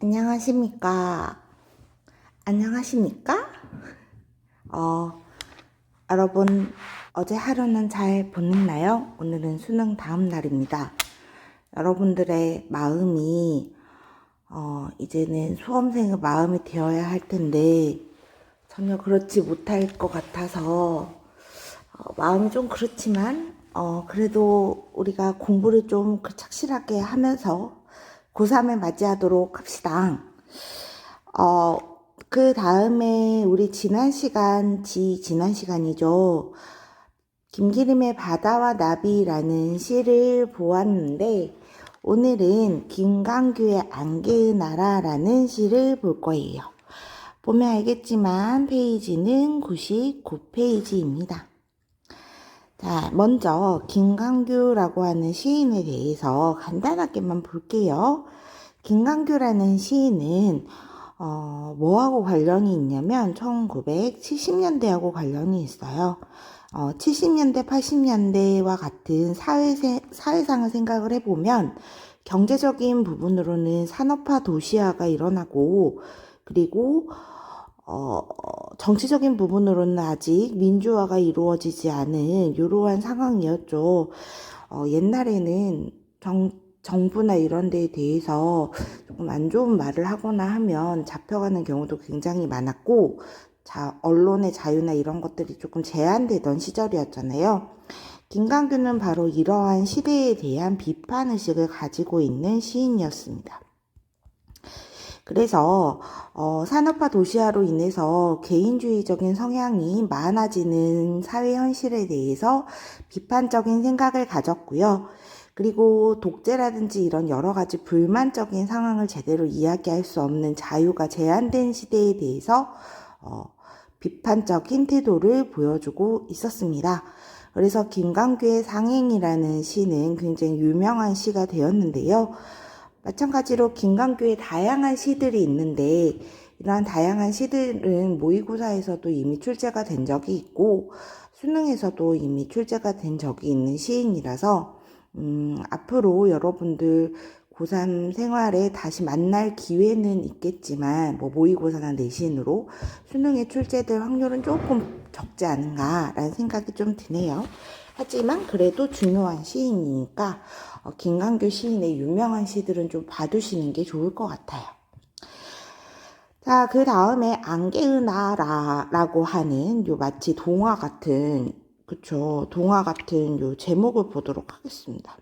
안녕하십니까? 안녕하십니까? 어, 여러분, 어제 하루는 잘 보냈나요? 오늘은 수능 다음 날입니다. 여러분들의 마음이, 어, 이제는 수험생의 마음이 되어야 할 텐데, 전혀 그렇지 못할 것 같아서, 어, 마음이 좀 그렇지만, 어, 그래도 우리가 공부를 좀그 착실하게 하면서 고3을 맞이하도록 합시다. 어, 그 다음에 우리 지난 시간, 지, 지난 시간이죠. 김기림의 바다와 나비라는 시를 보았는데, 오늘은 김강규의 안개의 나라라는 시를 볼 거예요. 보면 알겠지만 페이지는 99페이지입니다. 자, 먼저 김강규라고 하는 시인에 대해서 간단하게만 볼게요. 김강규라는 시인은 어, 뭐하고 관련이 있냐면 1970년대하고 관련이 있어요. 어, 70년대, 80년대와 같은 사회, 사회상을 생각을 해보면 경제적인 부분으로는 산업화 도시화가 일어나고 그리고 어, 정치적인 부분으로는 아직 민주화가 이루어지지 않은 이러한 상황이었죠. 어, 옛날에는 정, 정부나 이런 데에 대해서 조금 안 좋은 말을 하거나 하면 잡혀가는 경우도 굉장히 많았고, 자, 언론의 자유나 이런 것들이 조금 제한되던 시절이었잖아요. 김강규는 바로 이러한 시대에 대한 비판의식을 가지고 있는 시인이었습니다. 그래서 어, 산업화 도시화로 인해서 개인주의적인 성향이 많아지는 사회 현실에 대해서 비판적인 생각을 가졌고요. 그리고 독재라든지 이런 여러 가지 불만적인 상황을 제대로 이야기할 수 없는 자유가 제한된 시대에 대해서 어, 비판적인 태도를 보여주고 있었습니다. 그래서 김강규의 상행이라는 시는 굉장히 유명한 시가 되었는데요. 마찬가지로 김강규의 다양한 시들이 있는데 이러한 다양한 시들은 모의고사에서도 이미 출제가 된 적이 있고 수능에서도 이미 출제가 된 적이 있는 시인이라서 음, 앞으로 여러분들 고3 생활에 다시 만날 기회는 있겠지만 뭐 모의고사나 내신으로 수능에 출제될 확률은 조금 적지 않은가라는 생각이 좀 드네요. 하지만 그래도 중요한 시인이니까 어, 김강규 시인의 유명한 시들은 좀 봐두시는 게 좋을 것 같아요. 자, 그 다음에 안개의나라라고 하는 요 마치 동화 같은 그쵸 동화 같은 요 제목을 보도록 하겠습니다.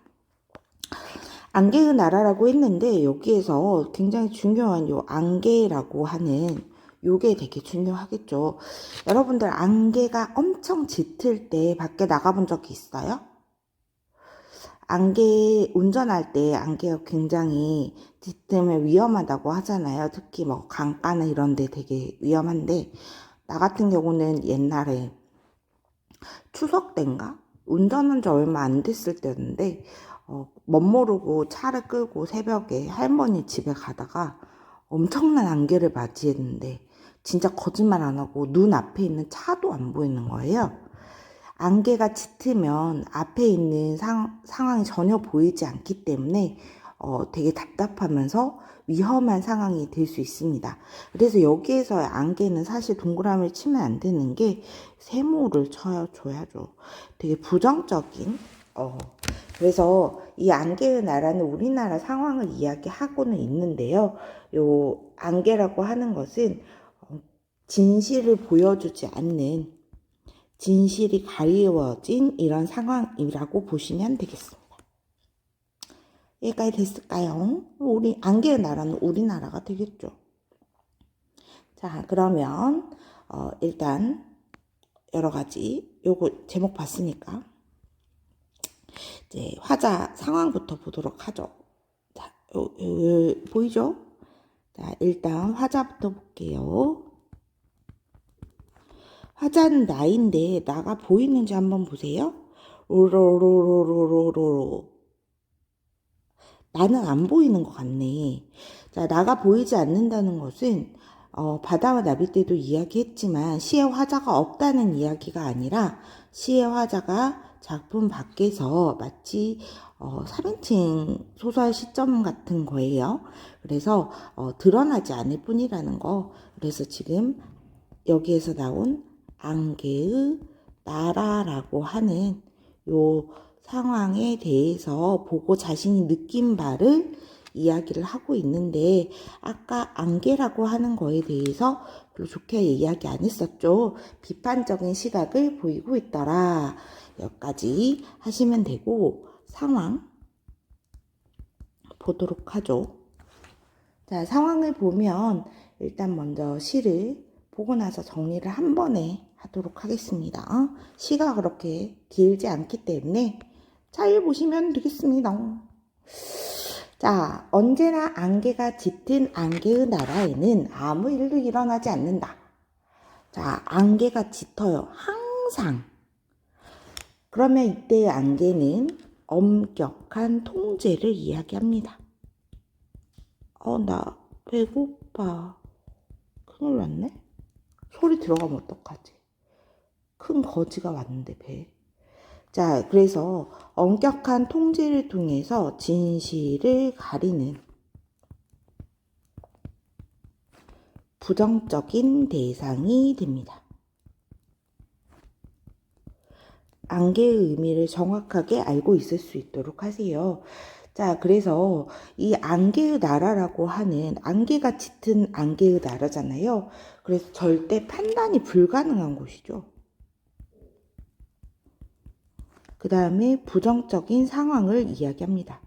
안개의 나라라고 했는데 여기에서 굉장히 중요한 요 안개라고 하는 요게 되게 중요하겠죠. 여러분들 안개가 엄청 짙을 때 밖에 나가본 적이 있어요? 안개 운전할 때 안개가 굉장히 짙으면 위험하다고 하잖아요. 특히 뭐 강가나 이런 데 되게 위험한데 나 같은 경우는 옛날에 추석 때인가 운전한 지 얼마 안 됐을 때였는데 어, 멋모르고 차를 끌고 새벽에 할머니 집에 가다가 엄청난 안개를 맞이했는데 진짜 거짓말 안 하고 눈 앞에 있는 차도 안 보이는 거예요. 안개가 짙으면 앞에 있는 상, 상황이 전혀 보이지 않기 때문에 어, 되게 답답하면서 위험한 상황이 될 수 있습니다. 그래서 여기에서 안개는 사실 동그라미를 치면 안 되는 게 세모를 쳐야 줘야죠. 되게 부정적인 어, 그래서 이 안개의 나라는 우리나라 상황을 이야기하고는 있는데요. 요 안개라고 하는 것은 진실을 보여주지 않는 진실이 가리워진 이런 상황이라고 보시면 되겠습니다. 여기까지 됐을까요? 우리 안개의 나라는 우리나라가 되겠죠. 자, 그러면 어, 일단 여러 가지 요거 제목 봤으니까 이제 화자 상황부터 보도록 하죠. 자, 요, 요, 요, 보이죠? 자, 일단 화자부터 볼게요. 화자는 나인데 나가 보이는지 한번 보세요. 로로로로로로로 나는 안 보이는 것 같네. 자, 나가 보이지 않는다는 것은 어, 바다와 나비 때도 이야기했지만 시의 화자가 없다는 이야기가 아니라 시의 화자가 작품 밖에서 마치 어, 3인칭 소설 시점 같은 거예요. 그래서 어, 드러나지 않을 뿐이라는 거. 그래서 지금 여기에서 나온 안개의 나라라고 하는 요 상황에 대해서 보고 자신이 느낀 바를 이야기를 하고 있는데 아까 안개라고 하는 거에 대해서 별로 좋게 이야기 안 했었죠. 비판적인 시각을 보이고 있더라. 여기까지 하시면 되고 상황 보도록 하죠. 자, 상황을 보면 일단 먼저 시를 보고 나서 정리를 한 번에 하도록 하겠습니다. 어? 시가 그렇게 길지 않기 때문에 잘 보시면 되겠습니다. 자, 언제나 안개가 짙은 안개의 나라에는 아무 일도 일어나지 않는다. 자, 안개가 짙어요. 항상. 그러면 이때의 안개는 엄격한 통제를 이야기합니다. 어, 나 배고파. 큰일 났네? 소리 들어가면 어떡하지? 큰 거지가 왔는데, 배에. 자, 그래서 엄격한 통제를 통해서 진실을 가리는 부정적인 대상이 됩니다. 안개의 의미를 정확하게 알고 있을 수 있도록 하세요. 자, 그래서 이 안개의 나라라고 하는 안개가 짙은 안개의 나라잖아요. 그래서 절대 판단이 불가능한 곳이죠. 그 다음에 부정적인 상황을 이야기합니다.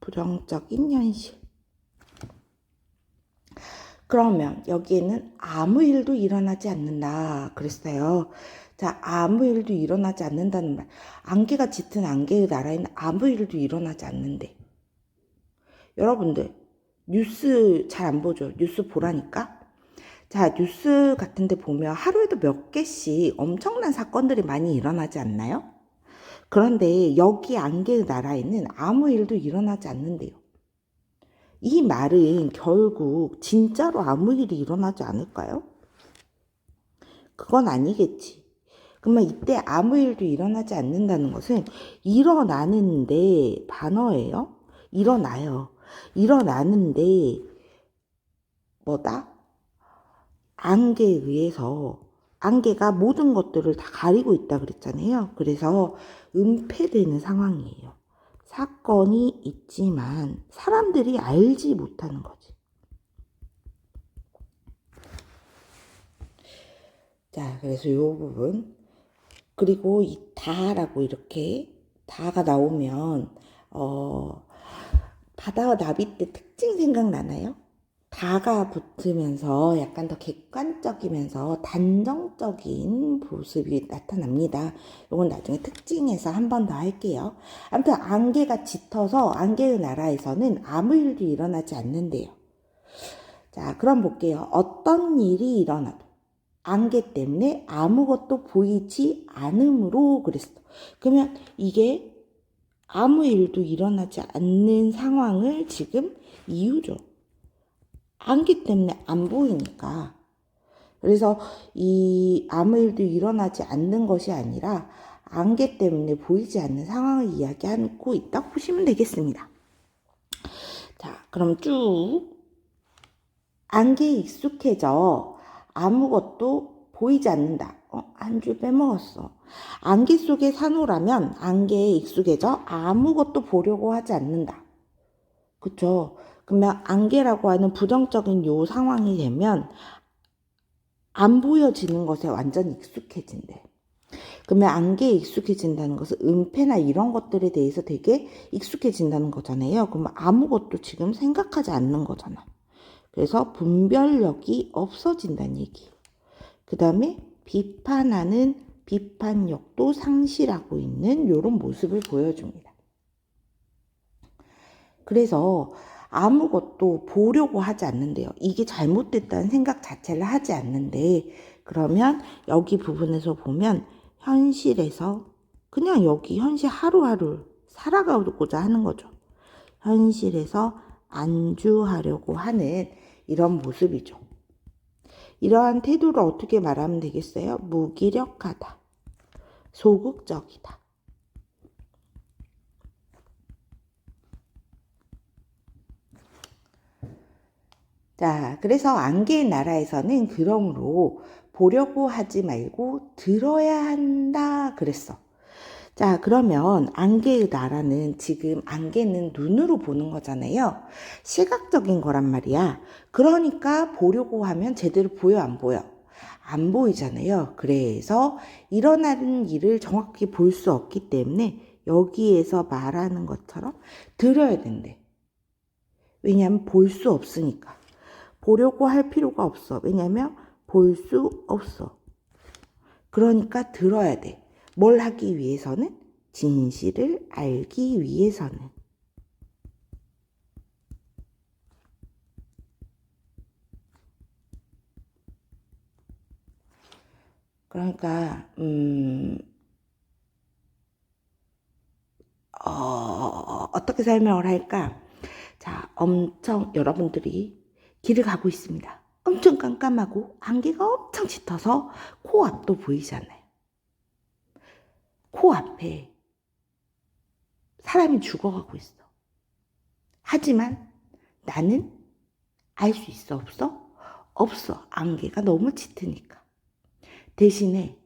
부정적인 현실. 그러면 여기에는 아무 일도 일어나지 않는다 그랬어요. 자, 아무 일도 일어나지 않는다는 말. 안개가 짙은 안개의 나라에는 아무 일도 일어나지 않는데. 여러분들, 뉴스 잘 안 보죠? 뉴스 보라니까? 자, 뉴스 같은 데 보면 하루에도 몇 개씩 엄청난 사건들이 많이 일어나지 않나요? 그런데 여기 안개의 나라에는 아무 일도 일어나지 않는데요. 이 말은 결국 진짜로 아무 일이 일어나지 않을까요? 그건 아니겠지. 그러면 이때 아무 일도 일어나지 않는다는 것은 일어나는데 반어예요? 일어나요. 일어나는데 뭐다? 안개에 의해서 안개가 모든 것들을 다 가리고 있다 그랬잖아요. 그래서 은폐되는 상황이에요. 사건이 있지만 사람들이 알지 못하는 거지. 자, 그래서 이 부분. 그리고 이 다라고 이렇게 다가 나오면, 어, 바다와 나비 때 특징 생각나나요? 다가 붙으면서 약간 더 객관적이면서 단정적인 모습이 나타납니다. 이건 나중에 특징에서 한 번 더 할게요. 아무튼 안개가 짙어서 안개의 나라에서는 아무 일도 일어나지 않는데요. 자, 그럼 볼게요. 어떤 일이 일어나도 안개 때문에 아무것도 보이지 않으므로 그랬어. 그러면 이게 아무 일도 일어나지 않는 상황을 지금 이유죠. 안기 때문에 안 보이니까. 그래서 이 아무 일도 일어나지 않는 것이 아니라 안개 때문에 보이지 않는 상황을 이야기하고 있다고 보시면 되겠습니다. 자, 그럼 쭉 안개에 익숙해져 아무것도 보이지 않는다. 어, 한 줄 빼먹었어. 안개 속에 사노라면 안개에 익숙해져 아무것도 보려고 하지 않는다. 그쵸? 그러면 안개라고 하는 부정적인 요 상황이 되면 안 보여지는 것에 완전 익숙해진대. 그러면 안개에 익숙해진다는 것은 은폐나 이런 것들에 대해서 되게 익숙해진다는 거잖아요. 그러면 아무것도 지금 생각하지 않는 거잖아. 그래서 분별력이 없어진다는 얘기. 그 다음에 비판하는 비판력도 상실하고 있는 이런 모습을 보여줍니다. 그래서 아무것도 보려고 하지 않는데요. 이게 잘못됐다는 생각 자체를 하지 않는데, 그러면 여기 부분에서 보면 현실에서 그냥 여기 현실 하루하루 살아가고자 하는 거죠. 현실에서 안주하려고 하는 이런 모습이죠. 이러한 태도를 어떻게 말하면 되겠어요? 무기력하다. 소극적이다. 자, 그래서 안개의 나라에서는 그러므로 보려고 하지 말고 들어야 한다 그랬어. 자, 그러면 안개의 나라는 지금 안개는 눈으로 보는 거잖아요. 시각적인 거란 말이야. 그러니까 보려고 하면 제대로 보여, 안 보여? 안 보이잖아요. 그래서 일어나는 일을 정확히 볼 수 없기 때문에 여기에서 말하는 것처럼 들어야 된대. 왜냐하면 볼 수 없으니까. 보려고 할 필요가 없어. 왜냐하면 볼 수 없어. 그러니까 들어야 돼. 뭘 하기 위해서는? 진실을 알기 위해서는. 그러니까, 음, 어, 어떻게 설명을 할까? 자, 엄청 여러분들이 길을 가고 있습니다. 엄청 깜깜하고 안개가 엄청 짙어서 코앞도 보이잖아요. 코앞에 사람이 죽어가고 있어. 하지만 나는 알 수 있어, 없어? 없어. 안개가 너무 짙으니까. 대신에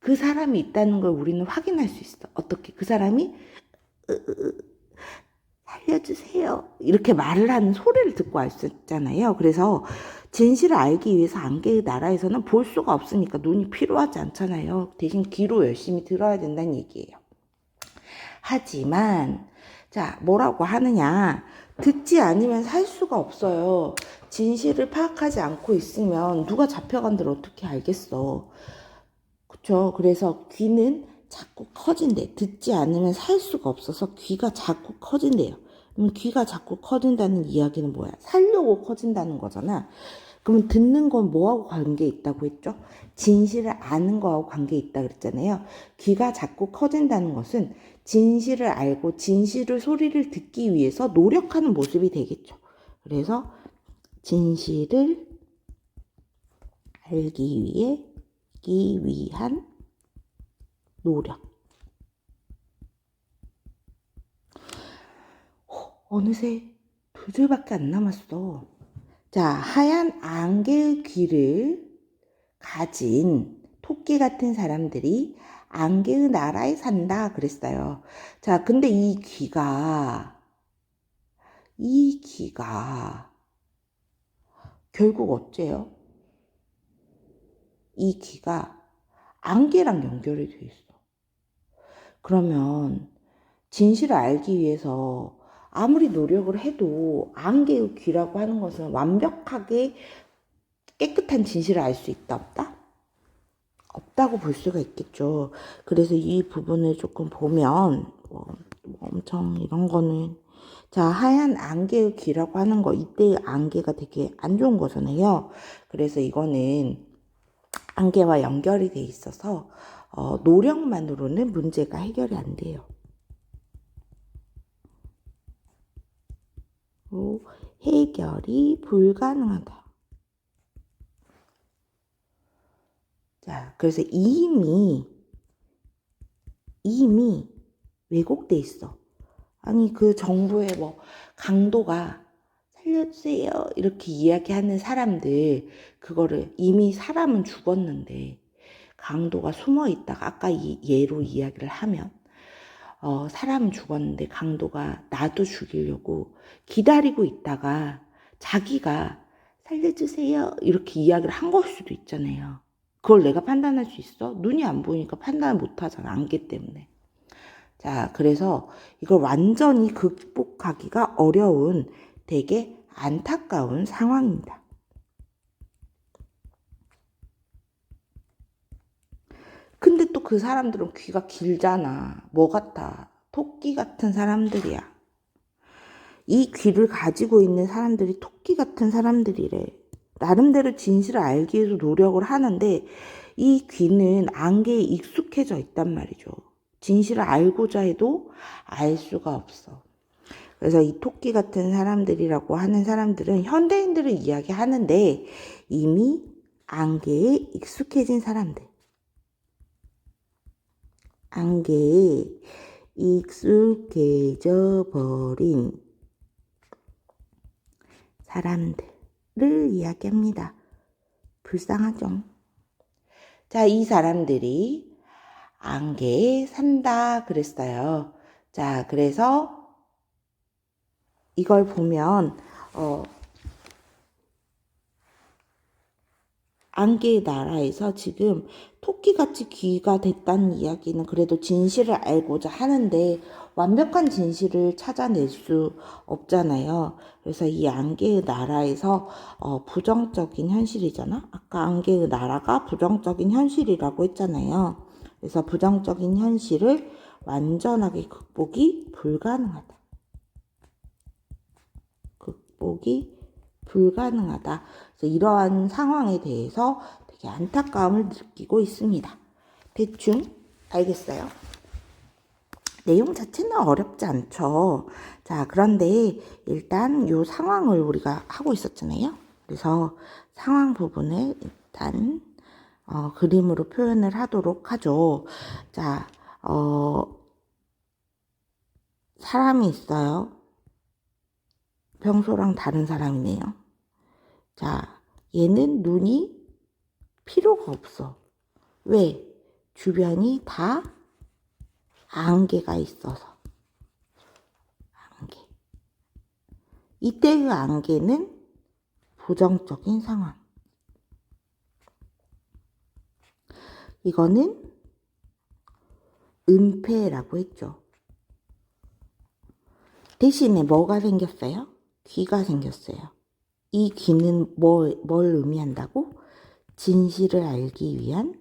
그 사람이 있다는 걸 우리는 확인할 수 있어. 어떻게? 그 사람이 으, 으, 으, 살려주세요. 이렇게 말을 하는 소리를 듣고 있잖아요. 그래서 진실을 알기 위해서 안개의 나라에서는 볼 수가 없으니까 눈이 필요하지 않잖아요. 대신 귀로 열심히 들어야 된다는 얘기예요. 하지만 자 뭐라고 하느냐 듣지 않으면 살 수가 없어요. 진실을 파악하지 않고 있으면 누가 잡혀간들 어떻게 알겠어. 그쵸? 그래서 귀는 자꾸 커진대. 듣지 않으면 살 수가 없어서 귀가 자꾸 커진대요. 그럼 귀가 자꾸 커진다는 이야기는 뭐야? 살려고 커진다는 거잖아. 그러면 듣는 건 뭐하고 관계 있다고 했죠? 진실을 아는 거하고 관계 있다 그랬잖아요. 귀가 자꾸 커진다는 것은 진실을 알고 진실을 소리를 듣기 위해서 노력하는 모습이 되겠죠. 그래서 진실을 알기 위해 기 위한 노력. 어, 어느새 두 줄밖에 안 남았어. 자, 하얀 안개의 귀를 가진 토끼 같은 사람들이 안개의 나라에 산다 그랬어요. 자, 근데 이 귀가 이 귀가 결국 어째요? 이 귀가 안개랑 연결이 돼 있어. 그러면 진실을 알기 위해서 아무리 노력을 해도 안개의 귀라고 하는 것은 완벽하게 깨끗한 진실을 알 수 있다 없다? 없다고 볼 수가 있겠죠. 그래서 이 부분을 조금 보면 뭐, 뭐 엄청 이런 거는 자 하얀 안개의 귀라고 하는 거 이때의 안개가 되게 안 좋은 거잖아요. 그래서 이거는 안개와 연결이 돼 있어서 어, 노력만으로는 문제가 해결이 안 돼요. 해결이 불가능하다. 자, 그래서 이미 이미 왜곡돼 있어. 아니 그 정부의 뭐 강도가 살려주세요 이렇게 이야기하는 사람들 그거를 이미 사람은 죽었는데 강도가 숨어 있다가 아까 이 예로 이야기를 하면 어, 사람은 죽었는데 강도가 나도 죽이려고 기다리고 있다가 자기가 살려주세요 이렇게 이야기를 한 걸 수도 있잖아요. 그걸 내가 판단할 수 있어? 눈이 안 보이니까 판단을 못 하잖아. 안개 때문에. 자, 그래서 이걸 완전히 극복하기가 어려운 되게 안타까운 상황입니다. 근데 또 그 사람들은 귀가 길잖아. 뭐 같아? 토끼 같은 사람들이야. 이 귀를 가지고 있는 사람들이 토끼 같은 사람들이래. 나름대로 진실을 알기 위해서 노력을 하는데 이 귀는 안개에 익숙해져 있단 말이죠. 진실을 알고자 해도 알 수가 없어. 그래서 이 토끼 같은 사람들이라고 하는 사람들은 현대인들을 이야기하는데 이미 안개에 익숙해진 사람들. 안개에 익숙해져 버린 사람들을 이야기합니다. 불쌍하죠. 자, 이 사람들이 안개에 산다 그랬어요. 자, 그래서 이걸 보면 어 안개의 나라에서 지금 토끼같이 귀가 됐다는 이야기는 그래도 진실을 알고자 하는데 완벽한 진실을 찾아낼 수 없잖아요. 그래서 이 안개의 나라에서 어, 부정적인 현실이잖아. 아까 안개의 나라가 부정적인 현실이라고 했잖아요. 그래서 부정적인 현실을 완전하게 극복이 불가능하다. 극복이 불가능하다. 그래서 이러한 상황에 대해서 되게 안타까움을 느끼고 있습니다. 대충 알겠어요? 내용 자체는 어렵지 않죠. 자, 그런데 일단 이 상황을 우리가 하고 있었잖아요. 그래서 상황 부분을 일단 어, 그림으로 표현을 하도록 하죠. 자, 어, 사람이 있어요. 평소랑 다른 사람이네요. 자, 얘는 눈이 필요가 없어. 왜? 주변이 다 안개가 있어서. 안개. 이때의 안개는 부정적인 상황. 이거는 은폐라고 했죠. 대신에 뭐가 생겼어요? 귀가 생겼어요. 이 귀는 뭘, 뭘 의미한다고? 진실을 알기 위한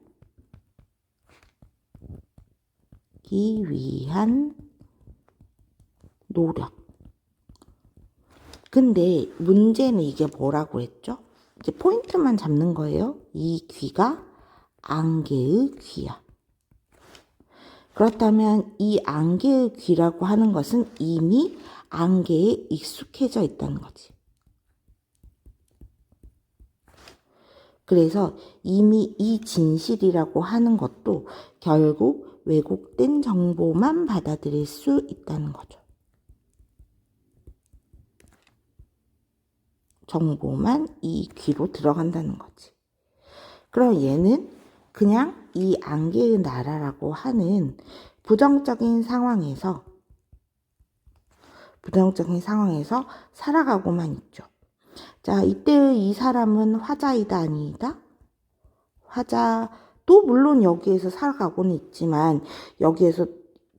기 위한 노력. 근데 문제는 이게 뭐라고 했죠? 이제 포인트만 잡는 거예요. 이 귀가 안개의 귀야. 그렇다면 이 안개의 귀라고 하는 것은 이미 안개에 익숙해져 있다는 거지. 그래서 이미 이 진실이라고 하는 것도 결국 왜곡된 정보만 받아들일 수 있다는 거죠. 정보만 이 귀로 들어간다는 거지. 그럼 얘는 그냥 이 안개의 나라라고 하는 부정적인 상황에서 부정적인 상황에서 살아가고만 있죠. 자, 이때 이 사람은 화자이다 아니다? 화자도 물론 여기에서 살아가고는 있지만 여기에서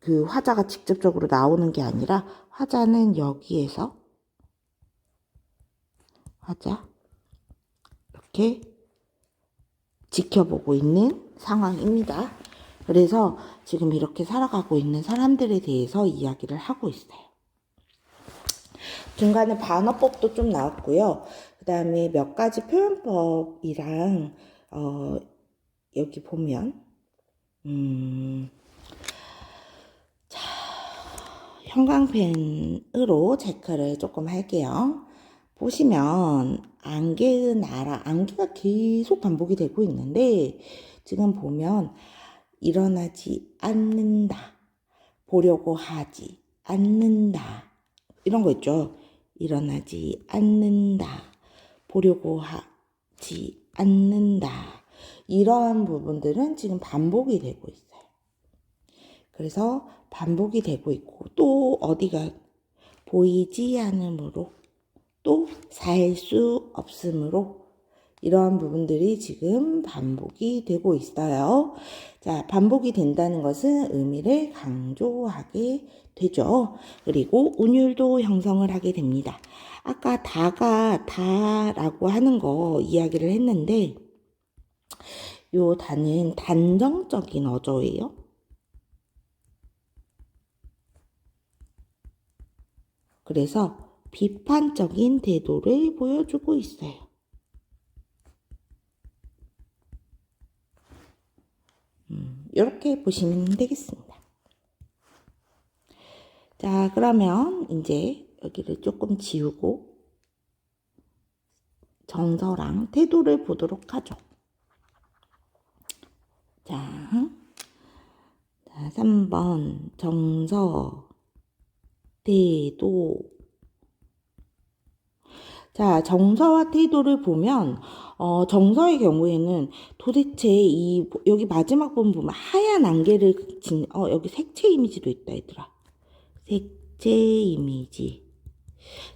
그 화자가 직접적으로 나오는 게 아니라 화자는 여기에서 화자 이렇게 지켜보고 있는 상황입니다. 그래서 지금 이렇게 살아가고 있는 사람들에 대해서 이야기를 하고 있어요. 중간에 반어법도 좀 나왔고요. 그 다음에 몇 가지 표현법이랑, 어, 여기 보면, 음, 자, 형광펜으로 체크를 조금 할게요. 보시면, 안개의 나라, 안개가 계속 반복이 되고 있는데, 지금 보면, 일어나지 않는다. 보려고 하지 않는다. 이런 거 있죠. 일어나지 않는다. 보려고 하지 않는다. 이러한 부분들은 지금 반복이 되고 있어요. 그래서 반복이 되고 있고 또 어디가 보이지 않으므로 또 살 수 없으므로 이러한 부분들이 지금 반복이 되고 있어요. 자, 반복이 된다는 것은 의미를 강조하게 되죠. 그리고 운율도 형성을 하게 됩니다. 아까 다가 다라고 하는 거 이야기를 했는데 요 다는 단정적인 어조예요. 그래서 비판적인 태도를 보여주고 있어요. 이렇게 보시면 되겠습니다. 자, 그러면 이제 여기를 조금 지우고 정서랑 태도를 보도록 하죠. 자, 자 3번 정서, 태도. 자, 정서와 태도를 보면, 어, 정서의 경우에는 도대체 이, 여기 마지막 부분 보면 하얀 안개를 진, 어, 여기 색채 이미지도 있다, 얘들아. 색채 이미지.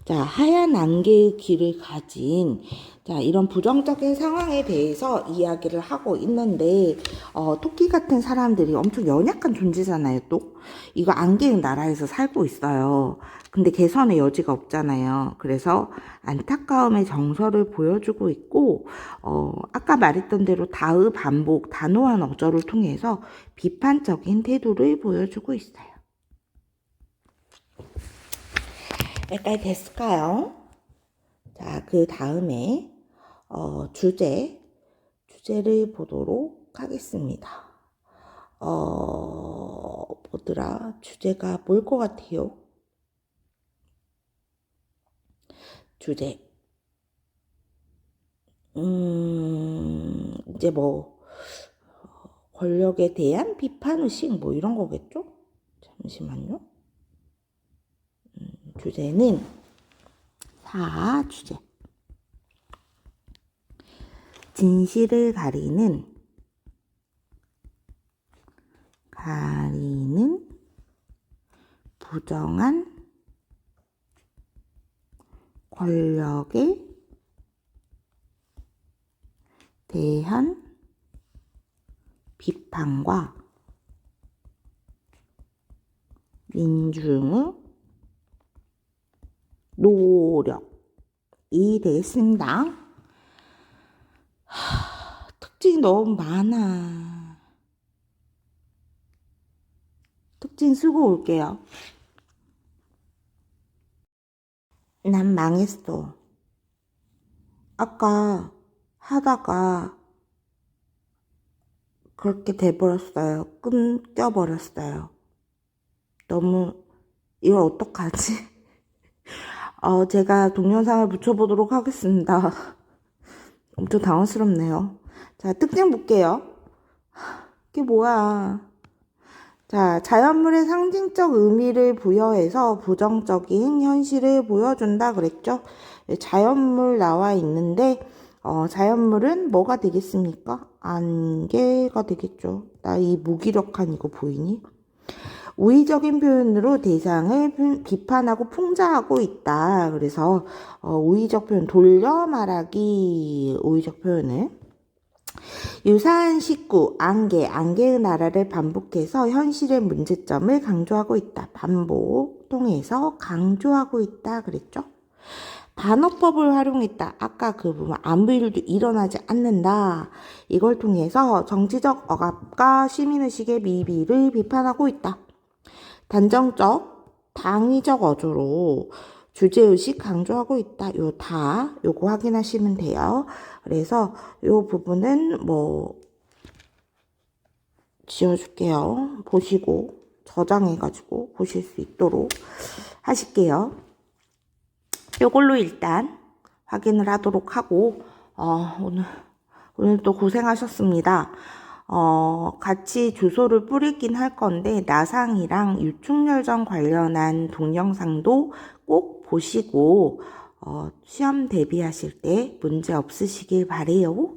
자, 하얀 안개의 길을 가진, 자, 이런 부정적인 상황에 대해서 이야기를 하고 있는데, 어, 토끼 같은 사람들이 엄청 연약한 존재잖아요, 또. 이거 안개의 나라에서 살고 있어요. 근데 개선의 여지가 없잖아요. 그래서 안타까움의 정서를 보여주고 있고, 어, 아까 말했던 대로 다의 반복, 단호한 어조를 통해서 비판적인 태도를 보여주고 있어요. 여기까지 됐을까요? 자, 그 다음에, 어, 주제, 주제를 보도록 하겠습니다. 어, 뭐더라? 주제가 뭘 것 같아요? 주제. 음, 이제 뭐, 권력에 대한 비판의식 뭐 이런 거겠죠? 잠시만요. 음, 주제는, 사, 주제. 진실을 가리는, 가리는 부정한 권력에 대한 비판과 민중의 노력이 되겠습니다. 하, 특징이 너무 많아. 특징 쓰고 올게요. 난 망했어. 아까 하다가 그렇게 돼버렸어요. 끊겨버렸어요. 너무, 이걸 어떡하지? 어, 제가 동영상을 붙여보도록 하겠습니다. 엄청 당황스럽네요. 자, 특징 볼게요. 이게 뭐야. 자, 자연물의 상징적 의미를 부여해서 부정적인 현실을 보여준다 그랬죠? 자연물 나와 있는데, 어, 자연물은 뭐가 되겠습니까? 안개가 되겠죠. 나 이 무기력한 이거 보이니? 우의적인 표현으로 대상을 비판하고 풍자하고 있다. 그래서 어, 우의적 표현 돌려 말하기 우의적 표현을 유사한 식구, 안개, 안개의 나라를 반복해서 현실의 문제점을 강조하고 있다. 반복 통해서 강조하고 있다. 그랬죠? 반어법을 활용했다. 아까 그 부분 아무 일도 일어나지 않는다. 이걸 통해서 정치적 억압과 시민의식의 미비를 비판하고 있다. 단정적, 당위적 어조로 주제의식 강조하고 있다. 요 다, 요거 확인하시면 돼요. 그래서 요 부분은 뭐, 지워줄게요. 보시고, 저장해가지고 보실 수 있도록 하실게요. 요걸로 일단 확인을 하도록 하고, 어, 오늘, 오늘 또 고생하셨습니다. 어, 같이 주소를 뿌리긴 할 건데, 나상이랑 유충열전 관련한 동영상도 꼭 보시고, 어, 시험 대비하실 때 문제 없으시길 바래요.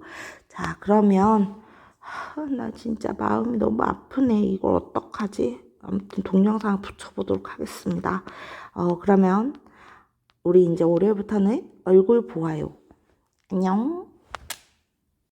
자, 그러면, 하, 나 진짜 마음이 너무 아프네. 이걸 어떡하지? 아무튼 동영상 붙여보도록 하겠습니다. 어, 그러면, 우리 이제 월요일부터는 얼굴 보아요. 안녕.